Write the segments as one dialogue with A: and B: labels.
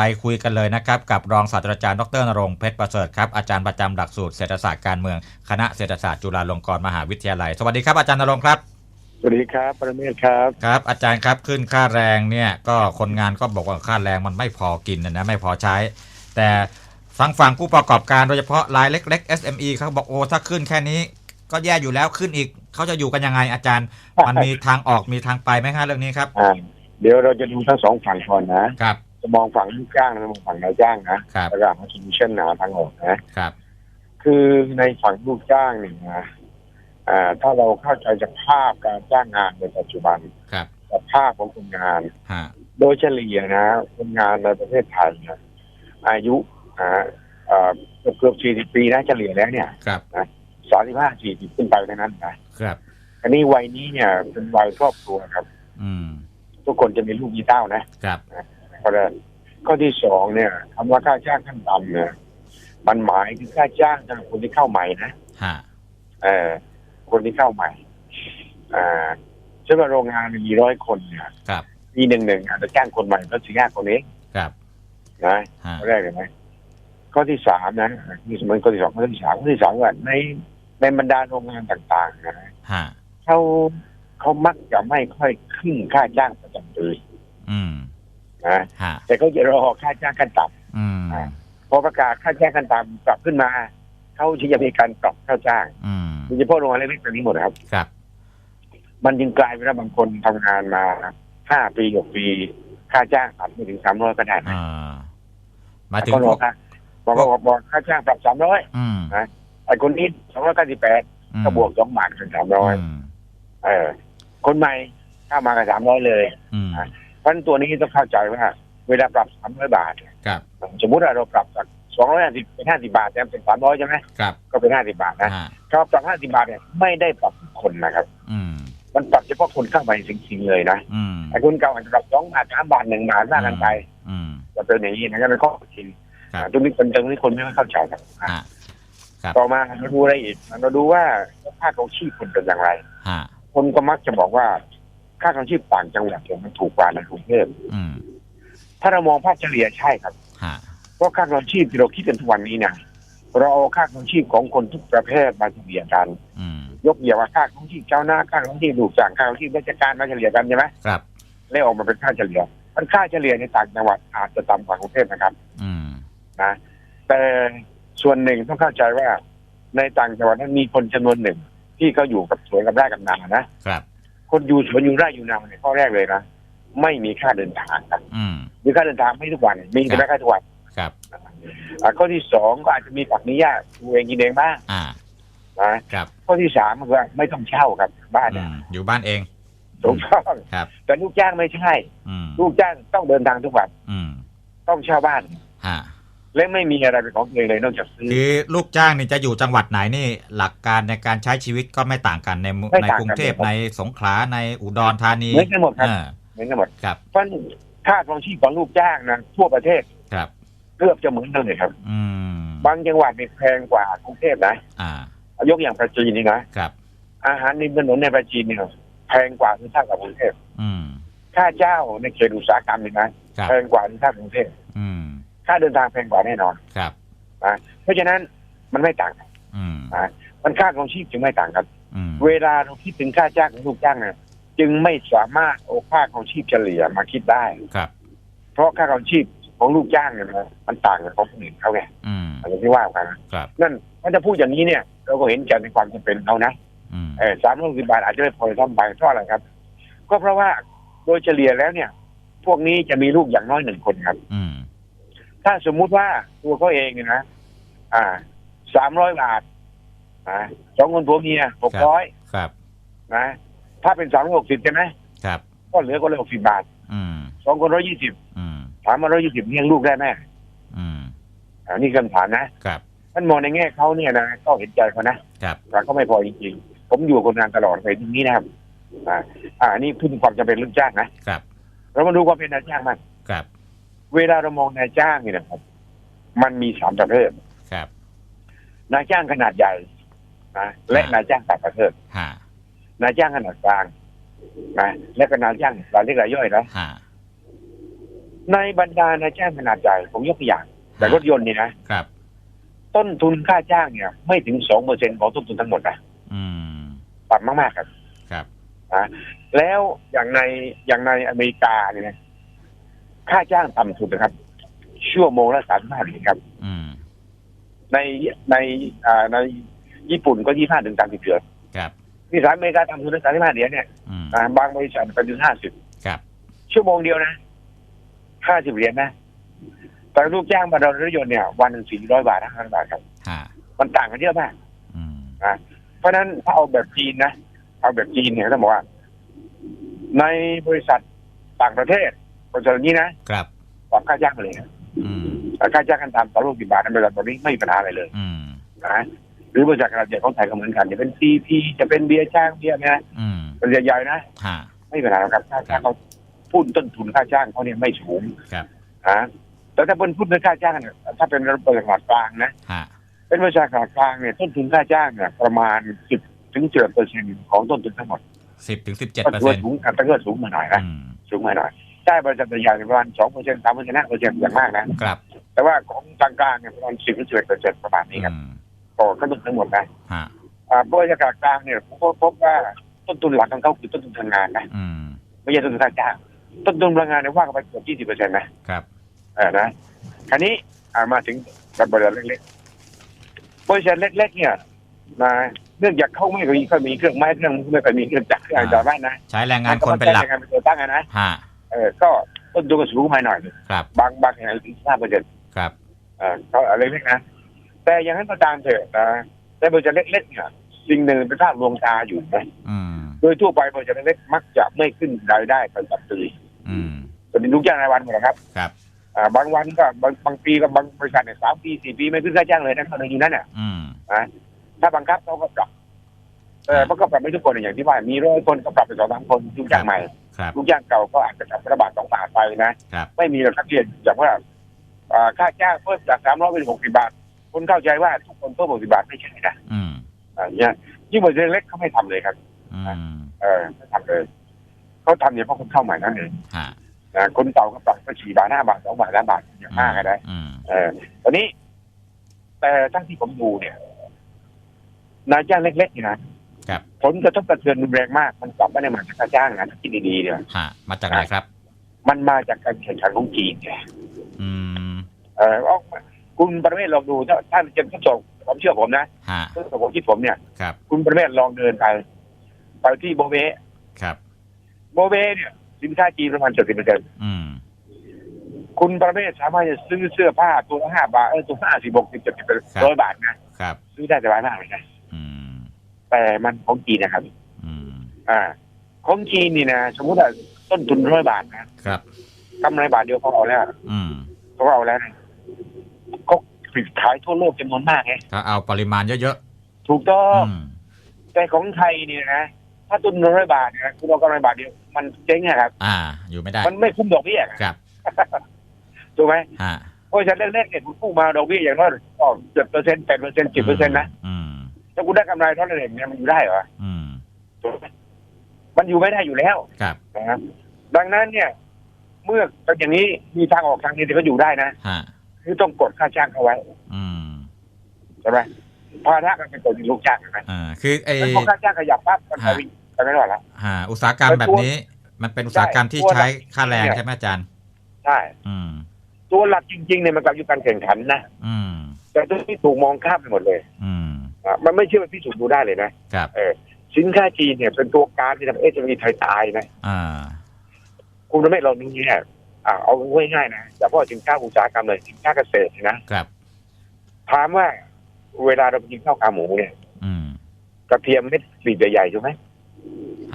A: ไปคุยกันเลยนะครับกับรองศาสตราจารย์ดรนรงค์เพชรประเสริฐครับอาจารย์ประจำหลักสูตรเศรษฐศาสตร์การเมืองคณะเศรษฐศาสตร์จุฬาลงกรณ์มหาวิทยาลัย สวัสดีครับอาจารย์นรงค์ครับ
B: สวัสดีครับปรเมศครับ
A: ครับอาจารย์ครับขึ้นค่าแรงเนี่ยก็คนงานก็บอกว่าค่าแรงมันไม่พอกินนะนะไม่พอใช้ แต่ฟังฝั่งผู้ประกอบการโดยเฉพาะรายเล็ก ๆ SME เขาบอกโอ้ถ้าขึ้นแค่นี้ก็แย่อยู่แล้วขึ้นอีกเขาจะอยู่กันยังไงอาจารย์ มันมีทางออกมีทางไปไหมครับเรื่องนี้ครับ
B: อ่าเดี๋ยวเราจะดูทั้งสองฝั่งก่อนนะครับจะ มองฝั่งลูกจ้างและมองฝั่งนายจ้างนะครับแล้วก็หาโซลูชันหาทางออกนะ
A: ครับ
B: คือในฝั่งลูกจ้างเนี่ยนะอ่าถ้าเราเข้าใจจากภาพการจ้างงานในปัจจุบัน
A: ครับ
B: กับภาพของคนงาน
A: ฮะ
B: โดยเฉลี่ยนะคนงานในประเทศไทยเนี่ยอายุอ่าเอ่อเกือบเกือบสี่สิบปีนะเฉลี่ยแล้วเนี่ย
A: ครับ
B: สามสิบห้าสี่สิบขึ้นไปเท่านั้นนะครับ อันนี้วัยนี้เนี่ยเป็นวัยครอบครัวครับ
A: อืม
B: ทุกคนจะมีลูกมีเต้านะ
A: ครับ
B: ข้อแรกข้อที่สองเนี่ยคำว่าค่าจ้างขั้นต่ำเนี่ยมันหมายถึงค่าจ้างสำหรับคนที่เข้าใหม่นะ
A: ฮะ
B: เออคนที่เข้าใหม่อ่าเช่นว่าโรงงานมีร้อยคนเนี่ย
A: ครับ
B: ปีหนึ่งหนึ่งอาจจะจ้างคนใหม่ก็สี่ห้าคนเอง
A: ครับ
B: นะ
A: ฮะ
B: ข้อแรกเลยไหมข้อที่สามนะนี่สมมติข้อที่สองข้อที่สามข้อที่สามว่าในในบรรดาโรงงานต่างๆนะ
A: ฮะ
B: เขาเขามักจะไม่ค่อยขึ้นค่าจ้างประจำเลย
A: อืม
B: นะ
A: ฮะ
B: แต่เขาจะรอค่าจ้างขั้นต่ำ
A: อืม
B: พอประกาศค่าจ้างขั้นต่ำปรับขึ้นมาเขาจะมีการปรับค่าจ้าง
A: อืม
B: โดยเฉพาะโรงงานเล็กๆแบบนี้หมดนะครับ
A: ครับ
B: มันจึงกลายเป็นว่าบางคนทำงานมาห้าปีหกปี ค่าจ้างปรับไม่ถึงสามร้อยก็ได้นะ
A: อ่าหมายถึง
B: ก็
A: พ
B: ร
A: ว
B: อกค่าบอกบอกบอกค่าจ้างปรับสามร้อย
A: อืม
B: ไอ้คนนี้สองร้อยเก้าสิบแปด
A: อืม
B: ก็บวกสองบาทเป็นสามร้อย
A: ม
B: เออ คนใหม่เข้ามากับสามร้อยเลย
A: อืม
B: เพราะฉะนั้นตัวนี้ต้องเข้าใจว่าเวลาปรับสามร้อยบาท
A: ครับ
B: สมมุติว่าเราปรับจากสองร้อยห้าสิบเป็นห้าสิบาทแต่เป็นสามร้อยใช่ไหม
A: ครับ
B: ก็เป็นห้าสิบาทนะ
A: ฮะ
B: ถ้าปรับห้าสิบาทเนี่ยไม่ได้ปรับทุกคนนะครับ
A: อืม
B: มันปรับเฉพาะคนเข้ามาจริงๆเลยนะ
A: อืม
B: ไอ้คนเก่าอาจจะปรับสองบาทสามบาทหนึ่งบาทว่ากันไป
A: อืม
B: จะเป็นอย่างนี้นะก็เป็นข้อจริง
A: ครับ
B: อ่าตรงนี้คนตรงนี้คนไม่ค่อยเข้าใจครับ
A: ฮะครับ
B: ต่อมาเราดูอะไรอีกเราดูว่าค่าของชีพคนเป็นอย่างไร
A: ฮะ
B: คนก็มักจะบอกว่า ค่าของชีพต่างจังหวัดเนี่ยมันถูกกว่าในกรุงเทพ
A: อืม
B: ถ้าเรามองภาพเฉลี่ยใช่ครับ
A: ฮะ
B: เพราะค่าของชีพที่เราคิดกันทุกวันนี้เนี่ยเราเอาค่าของชีพของคนทุกประเภทมาเฉลี่ยกัน
A: อืม
B: ยกเยียว่าค่าของชีพเจ้าหน้าค่าของชีพลูกจ้างค่าของชีพราชการมาเฉลี่ยกันใช่ไหม
A: ครับ
B: แล้วออกมาเป็นค่าเฉลี่ยมันค่าเฉลี่ยในต่างจังหวัดอาจจะต่ำกว่ากรุงเทพนะครับ
A: อืม
B: นะแต่ส่วนหนึ่งต้องเข้าใจว่าในต่างจังหวัดนั้นมีคนจำนวนหนึ่ง ที่เขาอยู่กับสวนกับไร่กับนานะครับ คนอยู่สวนอยู่ไร่อยู่นาเนี่ยข้อแรกเลยนะไม่มีค่าเดินทางครับ
A: อืม
B: มีค่าเดินทางไม่ทุกวัน มีแต่ไม่ค่าทุกวัน
A: ครับ
B: อะข้อที่สองก็อาจจะมีปักนิยาดูเองกินเองบ้าง
A: อ่า
B: นะครับข้อที่สามก็คือว่าไม่ต้องเช่าครับ บ้าน
A: อื
B: เนี่ย
A: มอยู่บ้านเอง
B: ถูกต้อง
A: ครับ
B: แต่ลูกจ้างไม่ใช่
A: อืม
B: ลูกจ้างต้องเดินทางทุกวัน
A: อืม
B: ต้องเช่าบ้าน
A: ฮะ
B: และไม่มีอะไรเป็นของตัวเองเลยนอกจากซื้อ
A: คือลูกจ้างนี่จะอยู่จังหวัดไหนนี่หลักการในการใช้ชีวิตก็ไม่ต่างกันในมุ
B: ไม่
A: ใน
B: ต่างกัน
A: กรุงเทพ
B: ครับ
A: ในสงขลาในอุดรธานี
B: เหมือนกันหมดครับ
A: อ่า
B: เหมือนกันหมด
A: ครับ
B: เพราะค่าครองชีพของลูกจ้างนะทั่วประเทศ
A: ครับ
B: เกือบจะเหมือนกันเลยครับ
A: อืม
B: บางจังหวัดเนี่ยแพงกว่ากรุงเทพนะ
A: อ่า
B: ยกอย่างประจีนนี่นะครับ อาหารในถนนในประจีนเนี่ยแพงกว่าที่เท่ากับกรุงเทพ
A: อืม
B: ค่าเจ้าในเขตอุตสาหกรรมนี่นะครับแพงกว่าที่เท่ากับกรุงเทพ
A: อืม
B: ค่าเดินทางแพงกว่าแน่นอน
A: ครับ
B: เพราะฉะนั้นมันไม่ต่างกัน
A: อืม
B: มันค่าครองชีพจึงไม่ต่างกัน
A: อืม
B: เวลาเราคิดถึงค่าจ้างของลูกจ้างเนี่ยจึงไม่สามารถเอาค่าครองชีพเฉลี่ยมาคิดได้
A: ครับ
B: เพราะค่าครองชีพของลูกจ้างเนี่ยนะมันต่างกับของคนอื่นเขาไง
A: อืม
B: อันนี้ที่ว่ากันนะครับ นั่นถ้าจะพูดอย่างนี้เนี่ย เราก็เห็นใจในความจำเป็นเขานะ
A: อืม
B: เออสามร้อยสิบบาทอาจจะไม่พอทำไปเพราะอะไรครับ ก็เพราะว่าโดยเฉลี่ยแล้วเนี่ย พวกนี้จะมีลูกอย่างน้อยหนึ่งคนครับ
A: อืม
B: ถ้าสมมุติว่าตัวเขาเองเนี่ยนะอ่าสามร้อยบาทอ่าสองคนผัวเมียหกร้อย
A: ครับ
B: นะถ้าเป็นสามร้อยหกสิบใช่ไหม
A: ครับ
B: ก็เหลือคนละหกสิบบาท
A: อืม
B: สองคนร้อยยี่สิบ
A: อืม
B: ถามมาร้อยยี่สิบเลี้ยงลูกได้ไหม
A: อืม
B: อ่านี่คำถามนะครับท่านมองในแง่เขาเนี่ยนะก็เห็นใจเขานะครับแต่ก็ไม่พอจริงๆ ผมอยู่กับคนงานตลอดไปตรงนี้นะครับอ่า อ่านี่พูดถึงความจำเป็นเรื่องจ้างนะครับ เรามาดูความเป็นนายจ้างมาง
A: ครับ
B: เวลาเรามองนายจ้างเนี่ยนะครับ มันมีสามประเภท
A: ครับ
B: นายจ้างขนาดใหญ่นะและนายจ้างต่างประเทศ
A: ฮะ
B: นายจ้างขนาดกลางนะและก็นายจ้างรายเล็กรายย่อยนะ
A: ฮะ
B: ในบรรดานายจ้างขนาดใหญ่ผมยกตัวอย่าง แต่รถยนต์นี่นะ
A: ครับ
B: ต้นทุนค่าจ้างเนี่ย ไม่ถึงสองเปอร์เซ็นของต้นทุนทั้งหมดนะ
A: อืม
B: ต่ำมากๆครับ
A: ครับ
B: นะแล้วอย่างในอย่างในอเมริกาเนี่ยนะ ค่าจ้างต่ำสุดนะครับ ชั่วโมงละสามห้าเหรียญครับ
A: อืม
B: ในในอ่าในญี่ปุ่นก็ยี่ห้าถึงสามสิบเหรียญ
A: ครับ
B: นี่สหรัฐอเมริกาต่ำสุดสามสิบห้าเหรียญเนี่ย
A: อืม
B: อ่าบางบริษัทไปถึงห้าสิบ
A: ครับ
B: ชั่วโมงเดียวนะห้าสิบเหรียญนะแต่ลูกจ้างบรรดารถยนต์เนี่ย วันหนึ่งสี่ร้อยบาทห้าร้อยบาทครับ
A: ฮะ
B: มันต่างกันเยอะมาก
A: อืม
B: เพราะฉะนั้นถ้าเอาแบบจีนนะ เอาแบบจีนเนี่ยต้องบอกว่า ในบริษัทต่างประเทศ บริษัทนี้นะครับปรับค่าจ้างมาเลยนะ
A: อืม
B: แต่ค่าจ้างกันตามต่อรูปสิบบาทในบริษัทตอนนี้ไม่มีปัญหาอะไรเลย
A: อืม
B: นะหรือบริษัทขนาดใหญ่ของไทยก็เหมือนกันจะเป็นซีพีจะเป็นเบียร์จ้างเบียร์นะ
A: อืม
B: บริษัทใหญ่นะ
A: ฮะ
B: ไม่มีปัญหาหรอกครับถ้า
A: ครั
B: ถ้า
A: บ
B: เขาพูดต้นทุนค่าจ้างเขาเนี่ยไม่สูง
A: ครับ
B: นะแต่ถ้าเป็นพูดเรื่องค่าจ้างเนี่ยถ้าเป็นบริษัทขนาดกลางนะ
A: ฮะ
B: เป็นบริษัทขนาดกลางเนี่ยต้นทุนค่าจ้างเนี่ยประมาณสิบถึงเจ็ดเปอร์เซ็นต์ของต้นทุนทั้งหมด
A: สิบถึงสิบเจ็ด
B: ก็
A: เปอร์
B: ถือ
A: เซ็
B: ว่าน
A: ต์
B: สูงแต่ก็สูงมาหน่อยนะ
A: อืม
B: สูงมาหน่อย ได้บริษัทใหญ่ๆประมาณสองเปอร์เซ็นต์สามเปอร์เซ็นต์ห้าเปอร์เซ็นต์อย่างมากนะ
A: ครับ
B: แต่ว่าของกลางๆเนี่ยประมาณสิบถึงสิบเอ็ดเปอร์เซ็นต์ประมาณนี้ครับ
A: อืม
B: ต่อต้นทุนทั้งหมดนะ
A: ฮะ
B: อ่าบริษัทกลางเนี่ยผมก็พบว่าต้นทุนหลักของเขาคือต้นทุนทางงานนะ
A: อืม
B: ไม่ใช่ต้นทุนค่าจ้างต้นทุนพลังงานเนี่ยว่ากันไปเกือบยี่สิบเปอร์เซ็นต์นะครับเออนะคราวนี้อ่ามาถึงบริษัทเล็กๆบริษัทเล็ก ๆ เนี่ยนะเนื่องจากเขาไม่เคยมีเคยมีเครื่องไม้เครื่องมือไม่เคยมีเครื่องจักรเครื่องอะไรต่อบ้านนะ
A: ใช้แรงงานคนเป็นหลัก
B: ใช้แรงงานเป็นตัวตั้งอะนะ
A: ฮะ
B: เออก็ต้นทุนก็สูงมาหน่อย
A: ครับ
B: บางบางแห่งถึงห้าเปอร์เซ็นต์
A: ครับ
B: เออเขาอะไรเล็กนะ แต่อย่างนั้นก็ตามเถอะนะแต่บริษัทเล็กๆเนี่ยสิ่งหนึ่งเป็นภาพลวงตาอยู่นะ
A: อืม
B: โดยทั่วไปบริษัทเล็กๆมักจะไม่ขึ้นรายได้ประจำปี
A: อืม
B: เป็นลูกจ้างรายวันหมดนะครับ
A: ครับ
B: อ่าบางวันก็บางบางปีก็บางบริษัทเนี่ยสามปีสี่ปีไม่ขึ้นค่าจ้างเลยนะเขาเลยอยู่นั่นเนี่ย
A: อืม
B: ถ้าบังคับเขาก็ปรับเออมันก็ปรับไม่ทุกคนอย่างที่ว่ามีร้อยคนก็ปรับไปสองสามคนลูกจ้างใหม่
A: ครับ
B: ลูกจ้างเก่าก็อาจจะปรับระบาดสองบาทไปนะครับไม่มีหรอกครับเรียนจากว่าอ่าค่าจ้างเพิ่มจากสามร้อยเป็นหกสิบาท คนเข้าใจว่าทุกคนเพิ่มหกสิบาทไม่ใช่นะ
A: อืม
B: อ่าเนี่ยยิ่งบริษัทเล็กเขาไม่ทำเลยครับ
A: อืม
B: เออไม่ทำเลยเขาทำเนี่ยเพราะคนเข้าใหม่นั่นเอง
A: ฮะ
B: นะคนเก่าก็ปรับก็สี่บาทห้าบาทสองบาทสามบาทอย่างมากอะนะ
A: อืม
B: เออตอนนี้ แต่ทั้งที่ผมดูเนี่ยนายจ้างเล็กๆนี่นะครับ ผลกระทบกระเทือนรุนแรงมากมันกลับไม่ได้มาจากค่าจ้างนะถ้าคิดดีๆเนี่ย
A: ฮะมาจากไหนครับ
B: มันมาจากการแข่งขันของจีนไง
A: อืม
B: เออเอาคุณประเมศลองดูถ้าถ้าจะทดสอบผมเชื่อผมนะ
A: ฮะ
B: ทดสอบผมคิดผมเนี่ย
A: ครับ
B: คุณประเมศลองเดินไปไปที่โบเบ
A: ครับ
B: โบเบเนี่ยสินค้าจีนประมาณเจ็ดสิบเปอร์เซ็นต์
A: อืม
B: คุณประเมศสามารถจะซื้อเสื้อผ้าตัวละห้าบาทเออตัวห้าสิบหกสิบเจ็ดสิบร้อยบาทนะครับซื้อได้สบายมากเลยนะ
A: อืม
B: แต่มันของจีนนะครับ
A: อืม
B: อ่า ของจีนนี่นะสมมติว่าต้นทุนร้อยบาทนะครับกำไรบาทเดียวเขาเอาแล้ว
A: อืม
B: เขาเอาแล้วนะเขาผลิตขายทั่วโลกจำนวนมากไง
A: ถ้าเอาปริมาณเยอะ
B: ถูกต้อ
A: ๆ
B: ง
A: อืม
B: แต่ของไทยเนี่ยนะถ้าต้นทุนร้อยบาทเนี่ยคุณเอากำไรบาทเดียวมันเจ๊งอะครับ
A: อ่า อยู่ไม่ได้
B: มันไม่คุ้มดอกเบี้ยอะ
A: ครับ
B: ถูกไหม
A: ฮะ
B: เพราะฉะนั้นเล็กๆเนี่ยคุณกู้มาดอกเบี้ยอย่างน้อยก็เจ็ดเปอร์เซ็นต์แปดเปอร์เซ็นต์สิบเปอร์เซ็นต์นะ
A: อืม
B: ถ้าคุณได้กำไรเท่านั้นเองเนี่ยมันอยู่ได้เหรอ
A: อืม
B: ถูกไหมมันอยู่ไม่ได้อยู่แล้ว
A: ครับ
B: นะครับดังนั้นเนี่ย เมื่อเป็นอย่างนี้มีทางออกทางนี้ที่เขาอยู่ได้นะ
A: ฮะ
B: คือต้องกดค่าจ้างเขาไว้
A: อืม
B: ใช่ไหมภาระมันเป็นตัวลูกจ้างใช่ไหม
A: อ่าคือไอ
B: แล้วพอค่าจ้างขยับปั๊บมันไปวิ่งไปไม่รอดละ
A: ฮะอุตสาหกรรมแบบนี้ มันเป็นอุตสาหกรรมที่
B: ใช่
A: ใช้ค่าแรงใช่ไหมอาจารย์
B: ใช่
A: อืม
B: ตัวหลักจริงๆเนี่ยมันกลับอยู่การแข่งขันนะ
A: อืม
B: แต่ตัวที่ถูกมองข้ามไปหมดเลย
A: อืม
B: อะ มันไม่เชื่อว่าพิสูจน์ดูได้เลยนะครับเออสินค้าจีนเนี่ยเป็นตัวการที่ทำให้เอสมีไทยตายนะ
A: อ่า
B: คุณไม่ลองนี้เนี่ยอ่าเอาง่ายๆนะอย่าพูดสินค้าอุตสาหกรรมเลยสินค้าเกษตรนะครับถามว่าเวลาเราไปกินข้าวขาหมูเนี่ย
A: อืม
B: กระเทียมเม็ดสีใหญ่ๆใช่ไหม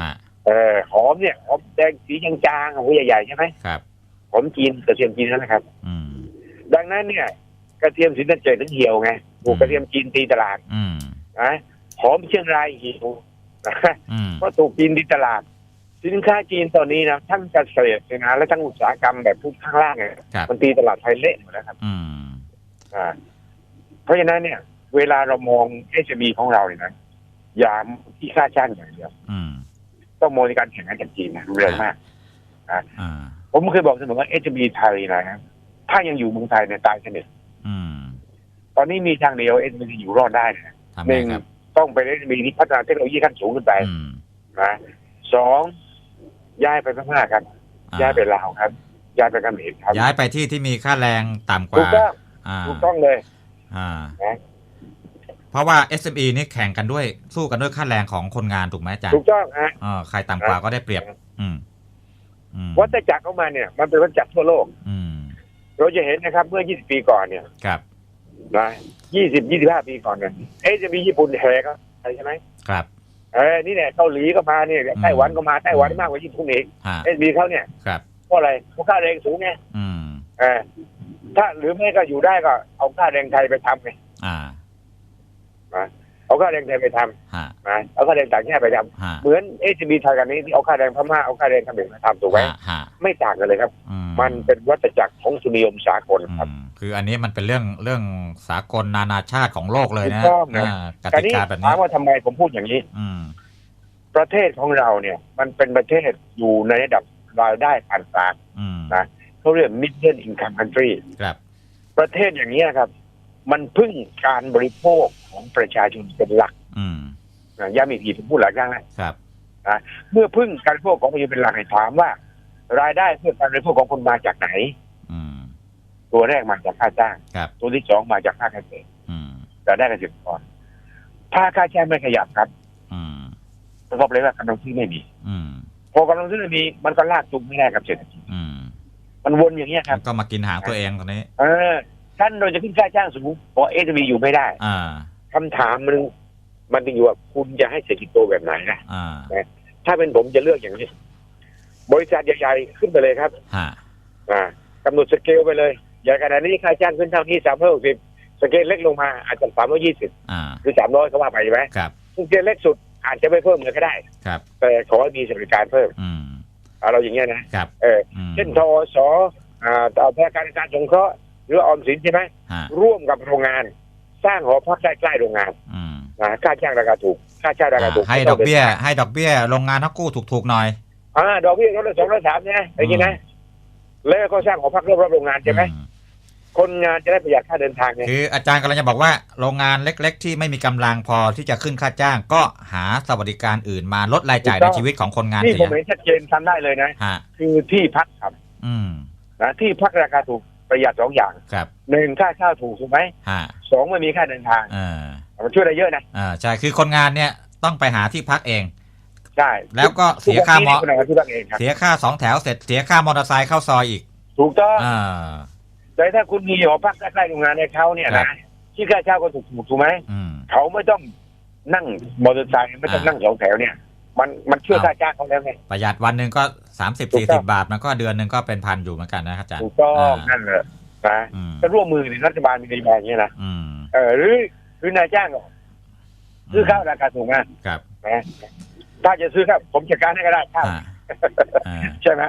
A: ฮะ
B: เออหอมเนี่ยหอมแดงสีจางๆหัวใหญ่ๆใช่ไหม
A: ครับ
B: หอมจีนกระเทียมจีนนั่นนะครับ
A: อืม
B: ดังนั้นเนี่ย กระเทียมสีนั่นเจถึงเหี่ยวไงถูกกระเทียมจีนตีตลาด
A: อืม
B: นะหอมเชียงรายเหี่ยวนะ
A: อืม
B: ก็ถูกจีนตีตลาด สินค้าจีนตอนนี้นะทั้งเกษตรเนี่ยนะและทั้งอุตสาหกรรมแบบทุกข้างล่างเนี่ย
A: ครับ
B: มันตีตลาดไทยเละหมดแล้วครับ
A: อืม
B: อ่า เพราะฉะนั้นเนี่ย เวลาเรามองเอชบีของเราเนี่ยนะอย่ามองที่ค่าจ้างอย่างเดียว
A: อืม
B: ต้องมองในการแข่งขันกับจีนนะรุนแรงมาก
A: อ่า
B: ผมเคยบอกเสมอว่าเอชบีไทยนะครับถ้ายังอยู่เมืองไทยเนี่ยตายสนิท
A: อืม
B: ตอนนี้มีทางเดียวเอชบีอยู่รอดได้นะ
A: ทำ
B: ห
A: ไง
B: นึ่ง
A: ครับ
B: ต้องไปเอชบีที่พัฒนาเทคโนโลยีขั้นสูงขึ้นไป
A: อืม
B: นะสองย้ายไปพม่าครับ
A: อ่
B: ย้ายไปลาวครับ ย้ายไปเขมรครับ
A: ย้ายไปที่ที่มีค่าแรงต่ำก
B: ถู
A: ว่าก
B: ต้อง
A: อ่า
B: ถูกต้องเลย
A: อ่า
B: นะ
A: เพราะว่า SME นี่แข่งกันด้วยสู้กันด้วยค่าแรงของคนงานถูกไหมอาจารย์
B: ถูกต้องฮะ
A: อ่าใครต่ำกว่าก็ได้เปรียบ อืมอืม
B: วัฏจักรเข้ามาเนี่ย มันเป็นวัฏจักรทั่วโลก
A: อืม
B: เราจะเห็นนะครับ เมื่อ 20 ปีก่อนเนี่ย
A: ครับ
B: นะ20 25ปีก่อนเนี่ยเอ๊ะจะมีญี่ปุ่นแห่ก็ใช่ไหม
A: ครับ
B: เออนี่เนี่ยเกาหลีก็มาเนี่ยไต้หวันก็มาไต้หวันมากกว่าญี่ปุ่นอีก
A: ฮะ
B: เอสบีเขาเนี่ย
A: ครับ
B: เพราะอะไรเพราะค่าแรงสูงไง
A: อืม
B: เออถ้าหรือไม่ก็อยู่ได้ก็เอาค่าแรงไทยไปทำไง
A: อ่า
B: เอาค่าแรงไทยไปท
A: ฮะำ
B: นะเอาค่าแรงต่างชาติไปทำ
A: ฮะ
B: เหมือนเอชบีไทยกันนี้ที่เอาค่าแรงพม่าเอาค่าแรงเขมรมาทำถูกไหม
A: ฮะฮะ
B: ไม่ต่างกันเลยครับ
A: อื
B: มันเป็นวัฏจักรของสุนิยมสากล
A: อื
B: ครับ
A: ม คืออันนี้มันเป็นเรื่องเรื่องสากลนานาชาติของโลกเลยนะ
B: ถูกต้องนะ
A: อ่าก
B: คราว
A: ติ
B: นี้
A: กาแบบ
B: ถา
A: นี้
B: มว่าทำไมผมพูดอย่างนี้
A: อืม
B: ประเทศของเราเนี่ย มันเป็นประเทศอยู่ในระดับรายได้ปานกลาง
A: อืม
B: นะเขาเรียก middle income country
A: ครับ
B: ประเทศอย่างนี้ยครับ มันพึ่งการบริโภคของประชาชนเป็นหลัก
A: อืม
B: นะย้ำอีกทีผมพูดหลายครั้งแล้ว
A: ครับ
B: เมื่อพึ่งการบริโภคของประชาชนเป็นหลักให้ถามว่า รายได้เพื่อการบริโภคของคนมาจากไหน
A: อืม
B: ตัวแรกมาจากค่าจ้าง
A: ครับ
B: ตัวที่สองมาจากค่าเกษตร
A: อืม
B: รายได้เกษตรกรถ้าค่าแช่ไม่ขยับครับ
A: อืม
B: ประกอบเลยว่ากำลังซื้อไม่มี
A: อืม
B: พอกำลังซื้อไม่มีมันก็ลากจูงไม่ได้กับเศรษฐกิจ
A: อืม
B: มันวนอย่างเงี้ยครับ
A: ก็มากินหางตัวเองตอนนี้
B: เออท่านเราจะขึ้นค่าจ้างสูงเพราะเอสบีอยู่ไม่ได้
A: อ่า
B: คำถามมันมันถึงอยู่ว่าคุณจะให้เศรษฐกิจโตแบบไหนนะ
A: อ่า
B: ถ้าเป็นผมจะเลือกอย่างนี้ บริษัทใหญ่ๆขึ้นไปเลยครับ
A: ฮะ
B: อ่ากำหนดสเกลไปเลย อย่างขณะนี้ค่าจ้างขึ้นเท่านี้สามร้อยหกสิบสเกลเล็กลงมาอาจจะสามร้อยี่สิบ
A: อ่า
B: คือสามร้อยก็ว่าไปใช่ไหม
A: ครับ
B: สเกลเล็กสุดอาจจะไม่เพิ่มเลยก็ได้
A: ครับ
B: แต่ขอให้มีสวัสดิการเพิ่ม
A: อืม
B: เอาเราอย่างเงี้ยนะครับเออ
A: อืม
B: เช่นทอสอ่าต่อแพการการสงเคราะห์หรือออมสินใช่ไหม
A: ฮะ
B: ร่วมกับโรงงาน สร้างหอพักใกล้ๆโรงงาน
A: อืม
B: นะค่าจ้างราคาถูกค่าเช่าราคาถูก
A: ให้ดอกเบี้ย ให้ดอกเบี้ยโรงงานทั้งกู้ถูกๆหน่อย
B: อ่าดอกเบี้ยร้อยละสองร้อยสามนะอย่างนี้นะแล้วก็สร้างหอพักรอบๆโรงงานใช่ไหม
A: อืม
B: คนงานจะได้ประหยัดค่าเดินทางไง
A: คืออาจารย์กำลังจะบอกว่าโรงงานเล็ก ๆ ที่ไม่มีกำลังพอที่จะขึ้นค่าจ้าง ก็หาสวัสดิการอื่นมาลดรายจ่ายในชีวิตของคนงาน
B: ที่
A: เสี
B: ผม
A: ย
B: เห็นชัดเจนทำได้เลยนะ
A: ฮะ
B: คือที่พักครับ
A: อืม
B: นะที่พักราคาถูกประหยัดสองอย่าง
A: ครับ
B: หนึ่งค่าเช่าถูกถูกไหม
A: ฮะ
B: สองไม่มีค่าเดินทาง
A: เออ
B: มันช่วยได้เยอะนะ
A: อ่าใช่คือคนงานเนี่ยต้องไปหาที่พักเอง
B: ใช่
A: แล้วก็เสียค่ามอ
B: ทุกวันนี้คุณเอาที่พักเองครับ
A: เสียค่าสองแถวเสร็จเสียค่ามอเตอร์ไซค์เข้าซอยอีก
B: ถูกต้อง
A: อ่า
B: แต่ถ้าคุณมีหอพักใกล้ๆโรงงานในเขาเนี่ย
A: ครั
B: นะ
A: บ
B: ที่ค่าเช่าก็ถูกถูกถูกไหม
A: อืม
B: เขาไม่ต้องนั่งมอเตอร์ไซค์ไม่ต้อง
A: อ่านั่
B: นั่งสองแถวเนี่ย มันมันช่วย
A: ครับ
B: ค่าจ้างเขาแล้วไง
A: ประหยัดวันหนึ่งก็สามสิบ
B: ถู
A: สี่
B: กต้
A: สิ
B: อง
A: บบาท มันก็เดือนหนึ่งก็เป็นพันอยู่เหมือนกันนะครับอาจารย์
B: ถูกต้อง
A: อ่า
B: นั่นแหละนะ
A: อืม
B: ก็ร่วมมือในรัฐบาลมีนโยบายอย่างนี้ยนะ
A: อืม
B: เออหรือหรือนายจ้างก็ซื้อข้าวราคาถูกนะครับนะถ้าจะซื้อข้าวผมจัดการให้ก็ได้ข้าว
A: อ่าอ่า
B: ใช่ไหม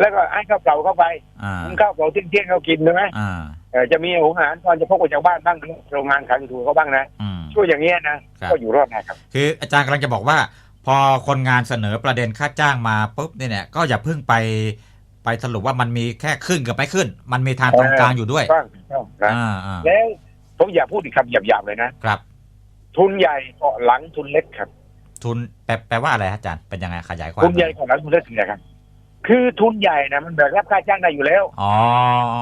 B: แล้วก็ให้ข้าวเปล่าเข้าไป
A: อ่า
B: หุงข้าวเปล่าเที่ยงเที่ยงๆเขากินใช่ไหม
A: อ่า
B: เออจะมีหุงอาหารตอนจะพกไปจากบ้านบ้างโรงงานขายถูกเขาบ้างนะ
A: อืม
B: ช่วยอย่างเงี้ยนะครับ ก็อยู่รอดได้ครับ
A: คืออาจารย์กำลังจะบอกว่า พอคนงานเสนอประเด็นค่าจ้างมาปุ๊บเนี่ยเนี่ยก็อย่าเพิ่งไปไปสรุปว่ามันมีแค่ขึ้นกับไม่ขึ้น มันมีทางตรงกลางอยู่ด้วย
B: ต้องต้องนะ
A: อ่าอ่า
B: แล้วผมอยากพูดอีกคำหยาบๆเลยนะ
A: ครับ
B: ทุนใหญ่เกาะหลังทุนเล็กครับ
A: ทุนแปลแปลว่าอะไรฮะอาจารย์เป็นยังไงขยายความ
B: ทุนใหญ่เกาะหลังทุนเล็กคืออะไรครับ คือทุนใหญ่นะมันแบกรับค่าจ้างได้อยู่แล้ว
A: อ๋อ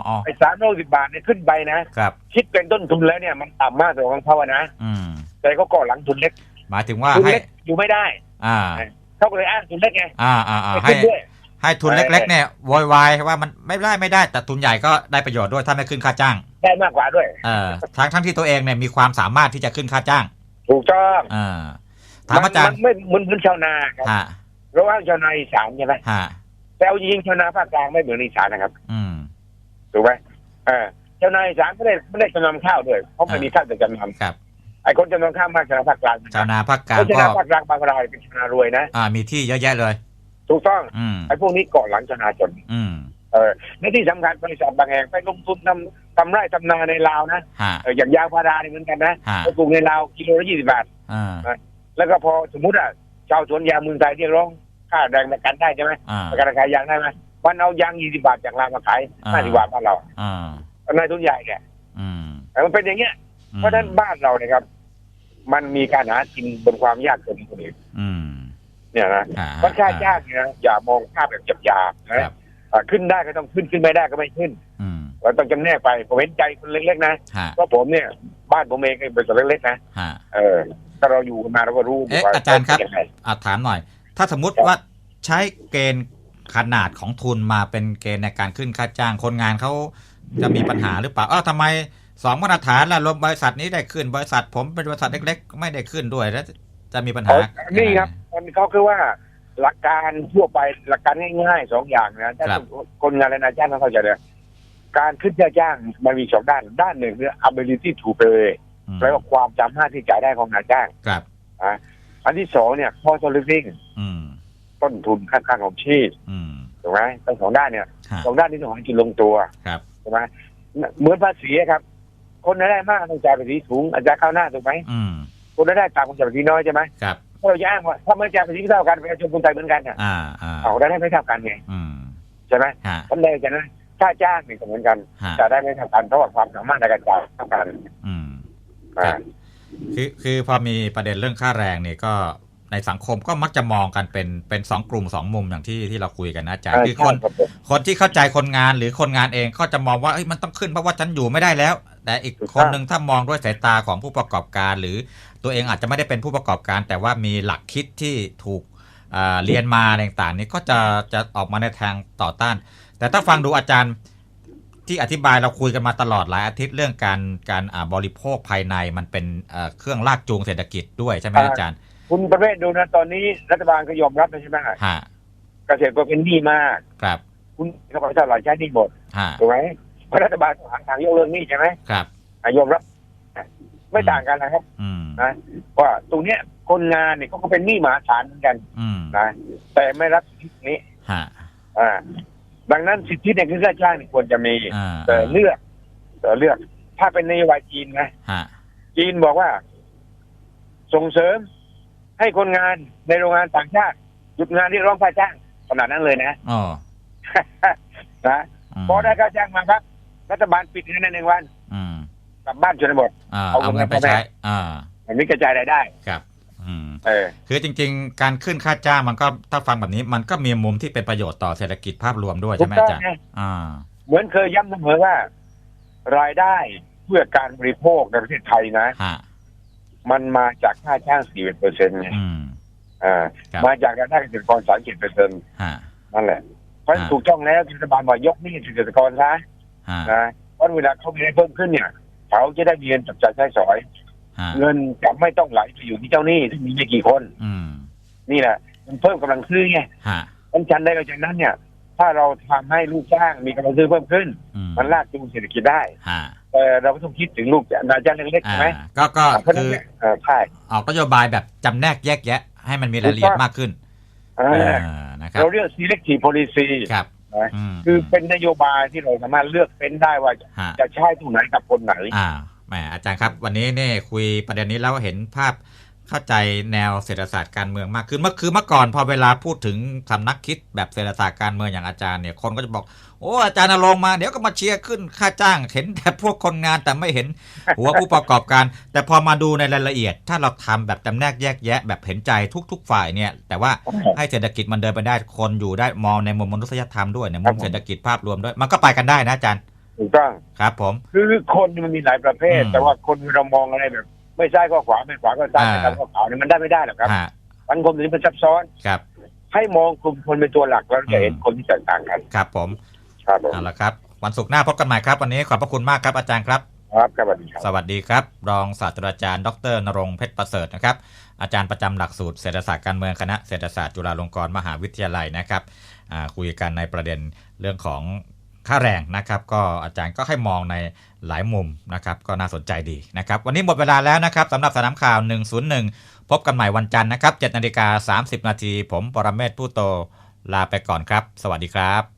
A: อ๋อ
B: ไอ้สามร้อยสิบบาทเนี่ยขึ้นไปนะ
A: ครับ
B: คิดเป็นต้นทุนแล้วเนี่ยมันต่ำมากตัวของเขาอะนะ
A: อืม
B: แต่ก็เกาะหลังทุนเล็ก
A: หมายถึงว่า
B: ทุน
A: ให้
B: เล็กอยู่ไม่ได้
A: อ่า
B: เขาก็เลยอ้างทุนเล็กไง
A: อ่าอ่าอ่า
B: ไม่
A: ให้
B: ขึ้นด้วย
A: ให้ทุนเล็กๆเนี่ยโวยวายว่ามันไม่ได้ไม่ได้ แต่ทุนใหญ่ก็ได้ประโยชน์ด้วยถ้าไม่ขึ้นค่าจ้าง
B: ได้มากกว่าด้วย
A: เออทั้งทั้งที่ตัวเองเนี่ยมีความสามารถที่จะขึ้นค่าจ้าง
B: ถูกต้อง
A: อ่าถามอาจาร
B: มั
A: ย์
B: นไม่เหมือนเหมือนชาวนาครับ
A: ฮะ
B: เราอ้างชาวนาอีสานใช่ไหม
A: ฮะ
B: แต่เอาจริงๆชาวนาภาคกลางไม่เหมือนอีสานนะครับ
A: อืม
B: ถูกไหมเออชาวนาอีสานไม่ได้ไม่ได้จำนำข้าวด้วยเพราะไม่
A: อ่ามี
B: มีข้าวจะจำน
A: ครับำ
B: ไอ้คนจำนำข้าวมากชาวนาภาคกลาง
A: ชาวนาภาคกลาง
B: เพราะชาว
A: ก็
B: นาภาคกลางบางรายเป็นชาวนารวยนะ
A: อ่า มีที่เยอะแยะเลย
B: ถูกต้อง
A: อืม
B: ไอ้พวกนี้เกาะหลังชาวนาจน
A: อืม
B: เออในที่สำคัญบริษัทบางแห่งไปลงทุนทำทำไร่ทำนาในลาวนะ
A: ฮะ
B: เอออย่างยางพารานี่เหมือนกันนะ
A: ฮะ
B: ไปปลูกในลาวกิโลละยี่สิบาท
A: อ่า
B: แล้วก็พอสมมุติอะชาวสวนยางเมืองไทยที่ร้อง ค่าแรงประกันได้ใช่ไหม
A: อ่า
B: ประกันราคายางได้ไหมมันเอายางยี่สิบาทจากรางมาขาย
A: อ่า
B: ห้าสิบาทบ้านเรา
A: อ่า
B: เอานายทุนใหญ่เนี่ย
A: อืม
B: แต่มันเป็นอย่างเงี้ย เพราะฉะนั้นบ้านเราเนี่ยครับ มันมีการหากินบนความยากจนคนอื่น
A: อืม
B: เนี่ยนะ
A: อ่า
B: เพราะค่ายากเนี่ยนะอย่ามองภาพแบบหยาบๆนะครับอ่าขึ้นได้ก็ต้องขึ้นขึ้นไม่ได้ก็ไม่ขึ้น
A: อืม
B: เราต้องจำแนกไปผมเห็นใจคนเล็กๆนะ
A: ฮะ
B: เพราะผมเนี่ย บ้านผมเองก็เป็นส่วนเล็กๆนะ
A: ฮะ
B: เออถ้าเราอยู่กันมาเราก็รู้
A: เอ๊ะ
B: ว่า
A: อาจารย์ครับ
B: เป็นงไง
A: อะถามหน่อย ถ้าสมมุติ
B: ครับ
A: ว่าใช้เกณฑ์ขนาดของทุนมาเป็นเกณฑ์ในการขึ้นค่าจ้างคนงานเขาจะมีปัญหาหรือเปล่าอ้าวทำไมสองมาตรฐานแล้วรวมบริษัทนี้ได้ขึ้น บริษัทผมเป็นบริษัทเล็ก ๆ ไม่ได้ขึ้นด้วยแล้วจะมีปัญหา
B: เอานี่ครับมันเขาคือว่าหลักการทั่วไปหลักการง่ายๆสองอย่างนะถ้าคนงานและนายจ้างต้องเข้าใจเลยการขึ้นค่าจ้างมันมีสองด้าน ด้านหนึ่งคือ ability to pay
A: อืม
B: แปลว่าความสามารถที่จ่ายได้ของนายจ้าง
A: ครับ
B: อันที่สองเนี่ย cost of living
A: อืม
B: ต้นทุนค่าค่าของชีพ
A: อืม
B: ถูกไหมทั้งสองด้านเนี่ย
A: ฮะ
B: สองด้านนี้ต้องหาจุดลงตัว
A: ครับ
B: ถูกไหมเหมือนภาษีครับ คนรายได้มากต้องจ่ายภาษีสูงอาจจะเข้าหน้าถูกไหม
A: อืม
B: คนรายได้ต่ำต้องจ่ายภาษีน้อยใช่ไหม
A: ครับ
B: ถ้าเราจะอ้างว่าถ้าไม่จ่ายภาษีเท่ากันประชาชนคนไทยเหมือนกันเนี่ย
A: อ่าอ่า
B: เอารายได้ไม่เท่ากันไง
A: อืม
B: ใช่ไหม
A: ฮะ
B: ทำได้จากนั้นค่าจ้างนี่ก็เหมือนกัน
A: ฮะ
B: จ่ายได้ไม่เท่ากันเพราะว่าความสามารถในการจ่ายเท่ากัน
A: อืม
B: อ่า
A: คือคือพอมีประเด็นเรื่องค่าแรงเนี่ยก็ในสังคมก็มักจะมองกันเป็นเป็นสองกลุ่มสองมุมอย่างที่ที่เราคุยกันนะอาจารย์คือคน
B: รับผม
A: คนที่เข้าใจคนงานหรือคนงานเองก็จะมองว่าเอ้ยมันต้องขึ้นเพราะว่าฉันอยู่ไม่ได้แล้ว แต่อีก
B: ถูกต้อง
A: คนหนึ่งถ้ามองด้วยสายตาของผู้ประกอบการ หรือตัวเองอาจจะไม่ได้เป็นผู้ประกอบการ แต่ว่ามีหลักคิดที่ถูกอ่าเรียนมาอะไรต่างๆนี่ก็จะจะออกมาในทางต่อต้าน แต่ถ้าฟังดูอาจารย์ ที่อธิบายเราคุยกันมาตลอดหลายอาทิตย์เรื่องการการอ่าบริโภคภายในมันเป็นเอ่อเครื่องลากจูงเศรษฐกิจด้วยใช่ไหมอาจารย์
B: คุณประเภทดูนะตอนนี้รัฐบาลก็ยอมรับแล้วใช่ไหม
A: ฮะ
B: เกษตรก็เป็นหนี้มาก
A: ครับ
B: คุณเขาบอกเท่าไหร่ใช้หนี้หมด
A: ฮะ
B: ถูกไหมเพราะรัฐบาลต้องหาทางยกเลิกหนี้ใช่ไหม
A: ครับ
B: อะยอมรับ ไม่ต่างกันนะครับ
A: อืม
B: นะว่าตรงเนี้ยคนงานเนี่ยเขาก็เป็นหนี้มหาศาลเหมือนกัน
A: อืม
B: นะแต่ไม่รับสิทธินี้
A: ฮะ
B: อ่า ดังนั้นสิทธิในคือค่าจ้างเนี่ยควรจะมี
A: อ่า
B: แต่เลือกแต่เลือก ถ้าเป็นนโยบายจีนนะ
A: ฮะ
B: จีนบอกว่า ส่งเสริมให้คนงานในโรงงานต่างชาติหยุดงานที่ร้องค่าจ้างขนาดนั้นเลยนะ
A: อ๋อ
B: นะ
A: ม
B: พอได้ค่าจ้างมาครับ รัฐบาลปิดงานในหนึ่งวัน
A: อืม
B: กลับบ้านชนบท
A: อ่า
B: เอา
A: เอา
B: เงิ
A: เงิ
B: น
A: นไป
B: ไป
A: ใช้อ่า
B: มันไม่กระจายรายได้
A: ครับอืม
B: เออ
A: คือจริง ๆ การขึ้นค่าจ้างมันก็ถ้าฟังแบบนี้ มันก็มีมุมที่เป็นประโยชน์ต่อเศรษฐกิจภาพรวมด้วย
B: ถู
A: ใช่
B: ก
A: ไหม
B: ต้อง
A: อาจารย์
B: ไง
A: อ่า
B: เหมือนเคยย้ำเสมอว่า รายได้เพื่อการบริโภคในประเทศไทยนะ
A: ฮะ
B: มันมาจากค่าจ้างสี่เปอร์เซ็นต์ไง
A: อืม
B: อ่า
A: ครับ
B: มาจากรายได้เกษตรกรสามสิบเปอร์เซ็นต์
A: ฮะ
B: นั่นแหละเพราะฉะนั้น
A: อ่า
B: ถูกต้องแล้วที่รัฐบาลบอกยกหนี้เกษตรกรซะ
A: ฮะ
B: นะเพราะเวลาเขามีรายได้เพิ่มขึ้นเนี่ย เขาจะได้มีเงินจับจ่ายใช้สอย
A: ฮะ
B: เงินจะไม่ต้องไหลไปอยู่ที่เจ้าหนี้ที่มีไม่กี่คน
A: อืม
B: นี่แหละมันเพิ่มกำลังซื้อไง
A: ฮะ
B: มันจันได้ก็จากนั้นเนี่ย ถ้าเราทำให้ลูกจ้างมีกำลังซื้อเพิ่มขึ้น
A: อืม
B: มันลากจูงเศรษฐกิจได้
A: ฮะ
B: แต่เราก็ต้องคิดถึงลูกนายจ้างเล็กๆ
A: อ่า
B: ใช่ไหม
A: ก็ก็
B: เพราะฉะนั้
A: คื
B: น
A: อ
B: เนี่ยเออใช่
A: ออกนโยบายแบบจำแนกแยกแยะ ให้มันมีรายละเอียดมากขึ้น
B: เอ
A: เอ
B: อ
A: อนะครับ
B: เราเรียก selective policy
A: ครับ
B: นะ
A: อืม
B: คือเป็นนโยบายที่เราสามารถเลือกเป็นได้ว่า
A: ฮะ
B: จะใช้ตรงไหนกับคนไหน
A: อ่า แหมอาจารย์ครับ วันนี้เนี่ยคุยประเด็นนี้แล้วเห็นภาพเข้าใจแนวเศรษฐศาสตร์การเมืองมากขึ้นเมื่อคือเมื่อก่อนพอเวลาพูดถึงสำนักคิดแบบเศรษฐศาสตร์การเมืองอย่างอาจารย์เนี่ยคนก็จะบอกโอ้อาจารย์นรงมาเดี๋ยวก็มาเชียร์ขึ้นค่าจ้างเห็นแต่พวกคนงานแต่ไม่เห็นหัวผู้ประกอบการ แต่พอมาดูในรายละเอียด ถ้าเราทำแบบจำแนกแยกแยะ แบบเห็นใจทุก ๆ ฝ่ายเนี่ย แต่ว่าให้เศรษฐกิจมันเดินไปได้คนอยู่ได้มองในมุมมนุษยธรรมด้วยในมุมเศรษฐกิจภาพรวมด้วย มันก็ไปกันได้นะอาจารย์
B: ถูกต้อง
A: ครับ ผม
B: คือคนมันมีหลายประเภท
A: อืม
B: แต่ว่าคนเรามองอะไรแบบ ไม่ซ้ายก็ขวาไม่ขวาก็ซ้าย
A: อ่า
B: ไม่ซ้ายก็ขวาเนี่ยมันได้ไม่ได้หรอกครับ
A: ฮะ
B: สังคมนี้มันซับซ้อน
A: ครับ
B: ให้มองกลุ่มคนเป็นตัวหลักแล้วจะเห็นคนที่แตกต่างกัน
A: ครับผม
B: ครับผม
A: เอาละครับ วันศุกร์หน้าพบกันใหม่ครับวันนี้ขอบพระคุณมากครับอาจารย์ครับ
B: ครับ ครับสวัสดีครับ
A: สวัสดีครับ รองศาสตราจารย์ดรนรงค์เพชรประเสริฐนะครับ อาจารย์ประจำหลักสูตรเศรษฐศาสตร์การเมืองคณะเศรษฐศาสตร์จุฬาลงกรณ์มหาวิทยาลัยนะครับอ่าคุยกันในประเด็นเรื่องของ ค่าแรงนะครับ ก็อาจารย์ก็ให้มองในหลายมุมนะครับ ก็น่าสนใจดีนะครับ วันนี้หมดเวลาแล้วนะครับสำหรับสนามข่าว 101 พบกันใหม่วันจันทร์นะครับ7นาฬิกา30 นาทีผมปรเมศผู้โตลาไปก่อนครับ สวัสดีครับ